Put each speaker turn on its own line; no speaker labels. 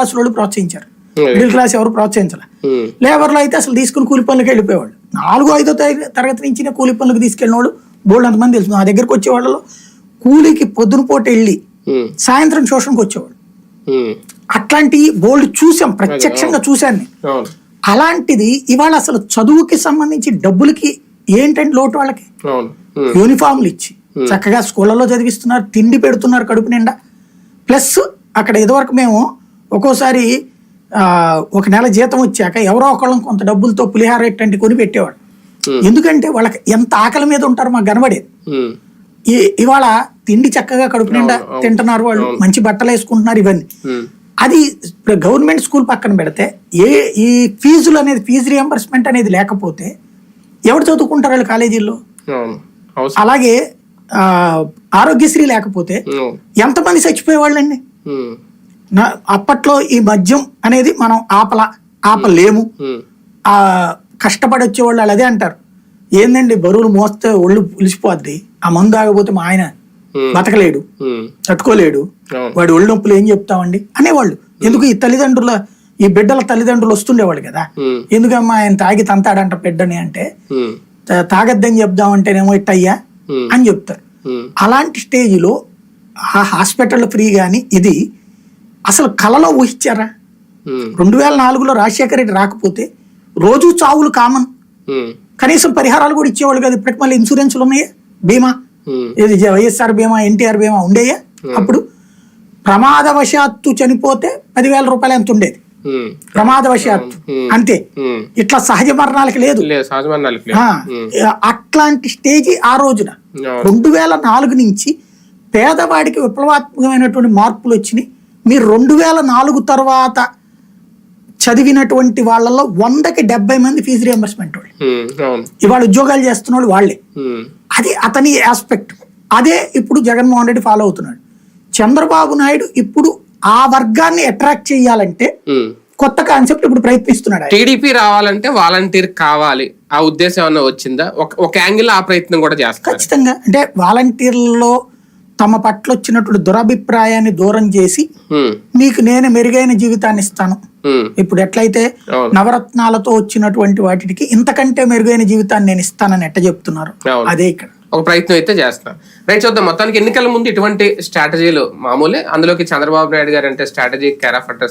Class వాళ్ళు ప్రోత్సహించారు. Middle class ఎవరు ప్రోత్సహించాలి. లేబర్లో అయితే అసలు తీసుకుని కూలి పనులకు వెళ్ళిపోయేవాళ్ళు. నాలుగో ఐదో తరగ- తరగతి నుంచి కూలి పనులకు తీసుకెళ్ళిన వాళ్ళు బోల్డ్ అంతమంది తెలుసు. నా దగ్గరకు వచ్చే వాళ్ళలో కూలికి పొద్దున పూట వెళ్ళి సాయంత్రం శోషణకు వచ్చేవాళ్ళు. అట్లాంటి బోల్డ్ చూసాం ప్రత్యక్షంగా చూశాను నేను. అలాంటిది ఇవాళ అసలు చదువుకి సంబంధించి డబ్బులకి ఏంటంటే లోటు వాళ్ళకి? యూనిఫామ్లు ఇచ్చి. చక్కగా స్కూళ్ళలో చదివిస్తున్నారు తిండి పెడుతున్నారు కడుపు నిండా. ప్లస్ అక్కడ ఇదివరకు మేము ఒక్కోసారి ఆ, ఒక నెల జీతం వచ్చాక ఎవరో ఒకళ్ళం కొంత డబ్బులతో పులిహార ఇట్టంటి కొని పెట్టేవాడు. ఎందుకంటే వాళ్ళకి ఎంత ఆకలి మీద ఉంటారో మాకు కనబడేది. ఇవాళ తిండి చక్కగా కడుపు నిండా తింటున్నారు వాళ్ళు మంచి బట్టలు వేసుకుంటున్నారు ఇవన్నీ. అది గవర్నమెంట్ స్కూల్ పక్కన పెడితే ఏ ఈ ఫీజులు అనేది ఫీజు రియంబర్స్మెంట్ అనేది లేకపోతే ఎవరు చదువుకుంటారు వాళ్ళు కాలేజీల్లో? అలాగే ఆరోగ్యశ్రీ లేకపోతే ఎంతమంది చచ్చిపోయేవాళ్ళండి? అప్పట్లో ఈ మద్యం అనేది మనం ఆపల ఆపలేము. ఆ కష్టపడి వచ్చేవాళ్ళు వాళ్ళు అదే అంటారు. ఏందండి బరువులు మోస్తే ఒళ్ళు పులిసిపోద్ది ఆ మందు ఆగపోతే మా ఆయన బతకలేడు తట్టుకోలేడు. వాడి ఒళ్ళు నొప్పులు ఏం చెప్తామండి? అనేవాళ్ళు. ఎందుకు ఈ తల్లిదండ్రుల ఈ బిడ్డల తల్లిదండ్రులు వస్తుండేవాళ్ళు కదా. ఎందుకమ్మా ఆయన తాగి తంతాడంట బిడ్డని అంటే
ఉమ్,
"తా- తాగొద్దని చెప్దామంటేనేమో ఇట్టయ్యా అని చెప్తారు. అలాంటి స్టేజ్లో ఆ హాస్పిటల్ ఫ్రీ కానీ ఇది అసలు కలలో ఊహించారా? రెండు వేల నాలుగులో రాజశేఖర రెడ్డి రాకపోతే రోజు చావులు కామన్. కనీసం పరిహారాలు కూడా ఇచ్చేవాళ్ళు కదా. ఇప్పటికి మళ్ళీ ఇన్సూరెన్స్లు ఉన్నాయా? బీమా? ఏది వైఎస్ఆర్ బీమా ఎన్టీఆర్ బీమా ఉండేయా? అప్పుడు ప్రమాదవశాత్తు చనిపోతే పదివేల రూపాయలు ఎంత ఉండేది? ప్రమాదవశాత్తు. అంతే. ఇట్లా సహజ మరణాలకి లేదు. అట్లాంటి స్టేజ్ ఆ రోజున. రెండు వేల నాలుగు నుంచి పేదవాడికి విప్లవాత్మకమైనటువంటి మార్పులు వచ్చినాయి. మీరు రెండు వేల నాలుగు తర్వాత చదివినటువంటి వాళ్ళలో వందకి డెబ్బై మంది ఫీజు రియంబర్స్మెంట్ వాళ్ళు. ఇవాళ ఉద్యోగాలు చేస్తున్న వాళ్ళు. వాళ్ళే అది అతని ఆస్పెక్ట్ అదే ఇప్పుడు జగన్మోహన్ రెడ్డి ఫాలో అవుతున్నాడు. చంద్రబాబు నాయుడు ఇప్పుడు ఆ వర్గాన్ని అట్రాక్ట్ చేయాలంటే. కొత్త కాన్సెప్ట్ ఇప్పుడు ప్రయత్నిస్తున్నాడు.
టీడీపీ రావాలంటే వాలంటీర్ కావాలి. ఆ ఉద్దేశం ఏమన్నా వచ్చిందా? ఒక ఒక యాంగిల్ ఆ ప్రయత్నం కూడా చేస్తారు
ఖచ్చితంగా. అంటే వాలంటీర్లలో తమ పట్ల వచ్చినటువంటి దురభిప్రాయాన్ని దూరం చేసి మీకు నేను మెరుగైన జీవితాన్ని ఇస్తాను. ఇప్పుడు ఎట్లయితే. నవరత్నాలతో వచ్చినటువంటి వాటికి ఇంతకంటే మెరుగైన జీవితాన్ని నేను ఇస్తానని ఎట్ట చెప్తున్నారు. అదే ఇక్కడ.
ఒక ప్రయత్నం అయితే చేస్తున్నారు రైట్ చూద్దాం. మొత్తానికి ఎన్నికల ముందు ఇటువంటి స్ట్రాటజీలు మామూలే. అందులోకి చంద్రబాబు నాయుడు గారు అంటే స్ట్రాటజీ కేర్ ఆఫ్ అడ్రస్